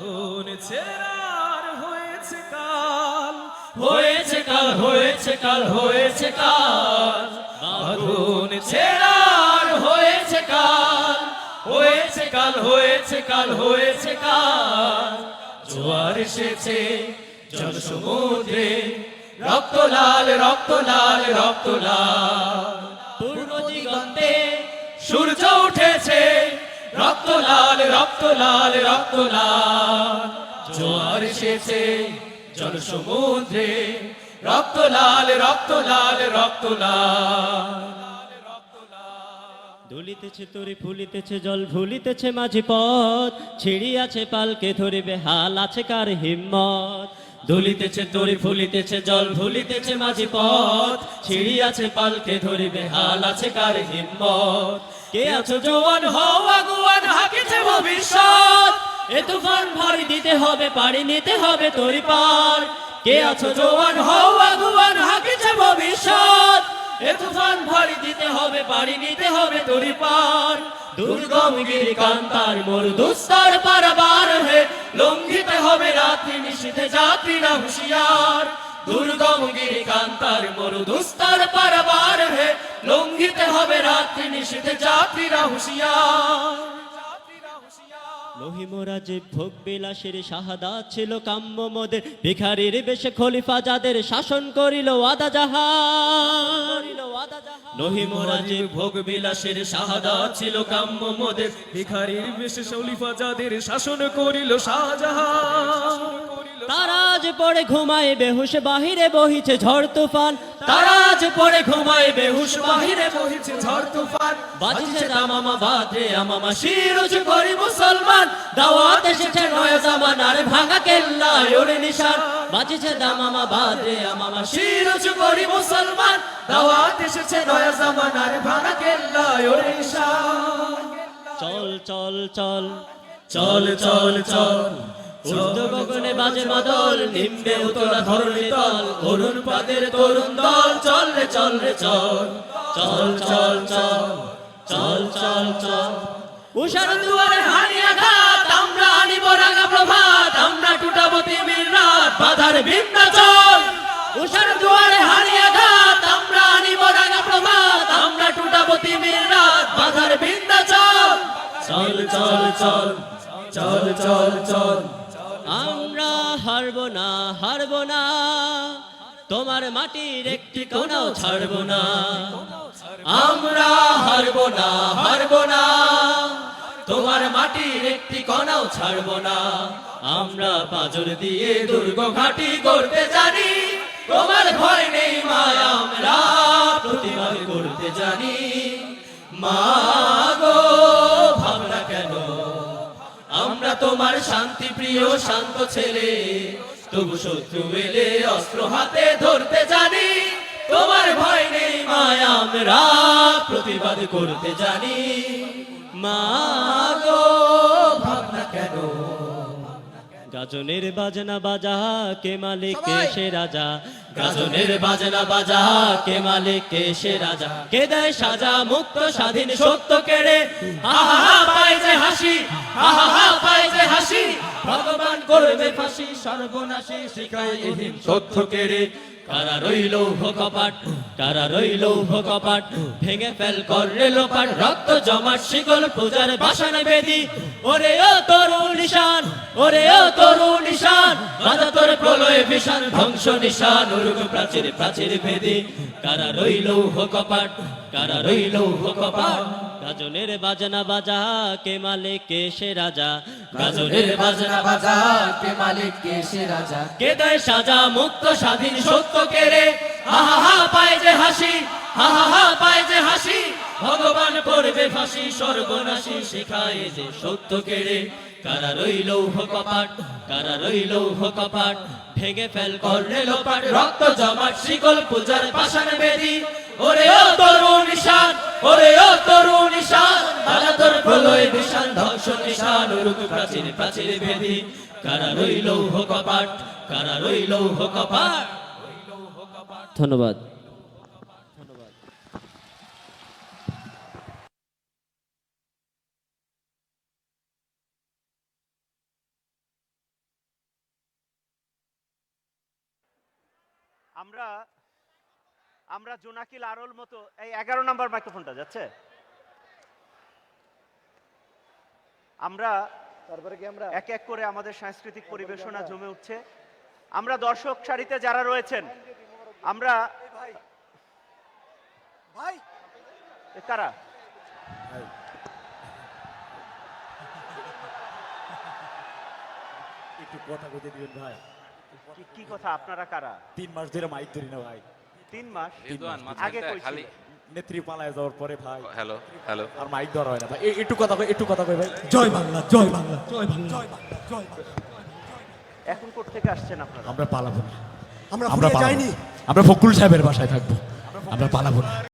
বাঁধন ছেড়ার হয়েছে কাল হয়েছে কাল হয়েছে কাল হয়েছে কাল। বাঁধন ছেড়ার হয়েছে কাল হয়েছে কাল হয়েছে কাল হয়েছে কাল। জোয়ার এসেছে জল সমুদ্রে রক্ত লাল রক্ত লাল রক্ত লাল। পূর্ব দিগন্তে সূর্য উঠেছে। রক্ত লাল রক্ত লাল রক্ত লাল। জোয়ার এসেছে জল সমুদ্রে। রক্ত লাল রক্ত লাল রক্ত লাল। দুলিতেছে তরি, ফুলিতেছে জল ভুলিতেছে মাঝি পথ। ছিড়িয়াছে পালকে ধরিবে হাল, আছে কার হিম্মত? দুলিতেছে তরি, ফুলিতেছে জল ভুলিতেছে মাঝি পথ। ছিড়িয়াছে পালকে ধরিবে হাল, আছে কার হিম্মত? কে আছো জওয়ান হও আগুয়ান, হাকিছে ভবিষ্যৎ। এ তুফান ভারী দিতে হবে, পাড়ি নিতে হবে তরি পার কে আছো জোয়ান? হও আগুয়ান, হাকিছে ভবিষ্যৎ। এ তুফান ভারী দিতে হবে, পাড়ি নিতে হবে তরি পার দুর্গম গিরি কান্তার মোর দুস্তর পারাবার হে লঙ্ঘিতে হবে রাত্রি নিশীথে যাত্রীরা হুঁশিয়ার। দুর্গম গিরি কান্তার মরু দুস্তার পারবার হে লঙ্ঘিতে হবে রাত্রি নিশীথে যাত্রীরা হুঁশিয়ার। মহিমরা যে ভোগ বিলাসের শাহাদা ছিল কাম্য মোদের ভিখারির বেশে খলিফা যাদের শাসন করিল আদা জাহান। নহিমরা যে ভোগ বিলাসের শাহাদা ছিল কাম্য মোদের ভিখারির বিশেষ অলিফা যাদের শাসন করিল শাহজাহান। তারা আজ পড়ে ঘুমায়, বেহুশ বাহিরে বহিছে ঝড় তুফান। তারা আজ ঘুমায় বেহুশ বাহিরে, বহিছে ঝড় তুফান। বাজিছে দামামা বাদে, আমামা শিরুজ করি মুসলমান। দাওয়াত নয় জামানার ভাঙা কেল্লা ওরে নিশান। বাজিছে দামামা বাদে, আমামা শিরুজ করি মুসলমান। দাওয়াত এসেছে নয় জামানার ভাঙা কেল্লা চল চল চল চল চল চল। উর্দু গগনে বাজে মাদল নিম্বে উতলা ধরণী তল অরুণ পাদের তরুণ দল। চল রে চল রে, চল চল চল চল চল চল চল। উষার দুয়ারে হানি আঘাত, আমরা আনিব রাঙা প্রভাত, আমরা টুটাবো তিমির রাত, বাধার ভিন্ন চল। উষার দুয়ারে হানি আঘাত, আমরা আনিব রাঙা প্রভাত, আমরা টুটাবো তিমির চল চল চল চল চল চল। আমরা হারবো না হারবো না। তোমার মাটির একটি কোনাও ছাড়বো না। আমরা হারবো না হারবো না। তোমার মাটির একটি কণাও ছাড়বো না। আমরা পাজর দিয়ে দুর্গ ঘাটি করতে জানি। তোমার ভয় নেই মায়, আমরা প্রতিবাদ করতে জানি। মা তোমার শান্তি প্রিয় শান্ত ছেলে। তবু শত্রু এলে অস্ত্র হাতে ধরতে জানি। তোমার ভয় নেই মায় আমরা প্রতিবাদ করতে জানি। মা গো ভাবনা কেন? গাজনের বাজনা বাজা কে মালিক কে সে রাজা? গাজনের বাজনা বাজা কে মালিক কে সে রাজা? কে দেয় সাজা মুক্ত স্বাধীন সত্য কেড়ে? আহা যে হাসি। আহা পায় হাসি। ভগবান করবে ফাঁসি, সর্বনাশী শিখায় এহিম সত্য কারা রইল কপাট, কারা রইল কপাট, ভেঙে ফেল করলে লোপাট, রক্ত জমাট শিকল পূজার বাসানে বেদি ওরে ও তরুণ নিশান ওরে ও তরুণ নিশান বাধা তোর প্রলয় ভীষণ ধ্বংস নিশান উর্গ প্রাচীর প্রাচীর ভেদি কারা রইল কপাট, কারা রইল কপাট গাজনের বাজনা বাজা কে মালিক কে সে রাজা? গাজনের বাজনা বাজা কে মালিক কে সে রাজা? কে দেয় সাজা মুক্ত স্বাধীন সত্য কেড়ে আহা হা পায় যে হাসি হা হা হা পায় যে হাসি ভগবান করবে ফাঁসি সর্বনাশী শেখায় যে সত্য কেড়ে কারা রইল কপাট কারা রইল কপাট? ভেঙে ফেল করলে লোপাট রক্ত জমাট শিকল পূজার পাশান বেদি। ওরে ও তরুণ নিশান ওরে ও তরুণ নিশান দাদা তোর প্রলয় বিশাল ধ্বংস নিশান উরুক প্রাচীর প্রাচীর বেদি কারা রইল কপাট কারা রইল কপাট? ধন্যবাদ। আমরা আমরা জোনাকিল আরল মতো এই এগারো নম্বর মাইক্রোফোনটা যাচ্ছে? আমরা তারপরে কি আমরা? এক এক করে আমাদের সাংস্কৃতিক পরিবেশনা জমে উঠছে। আমরা দর্শক সারিতে যারা রয়েছেন আমরা ভাই কারা? একটু কথা কইতে দিবেন ভাই। কি- কি কথা? আপনারা কারা? তিন মাস ধরে মাইক ধরি না ভাই। তিন মাস রিদওয়ান আগে কই খালি। নেত্রী পালায় যাওয়ার পরে ভাই। Hello hello. আর মাইক ধরা হয় না ভাই। একটু কথা কই একটু কথা কই ভাই। জয় বাংলা জয় বাংলা জয় বাংলা এখন কোথা থেকে আসছেন আপনারা? আমরা পালাবো না। আমরা আমরা যাইনি। আমরা ফকুল সাহেবের বাসায় থাকব। আমরা পালাবো না।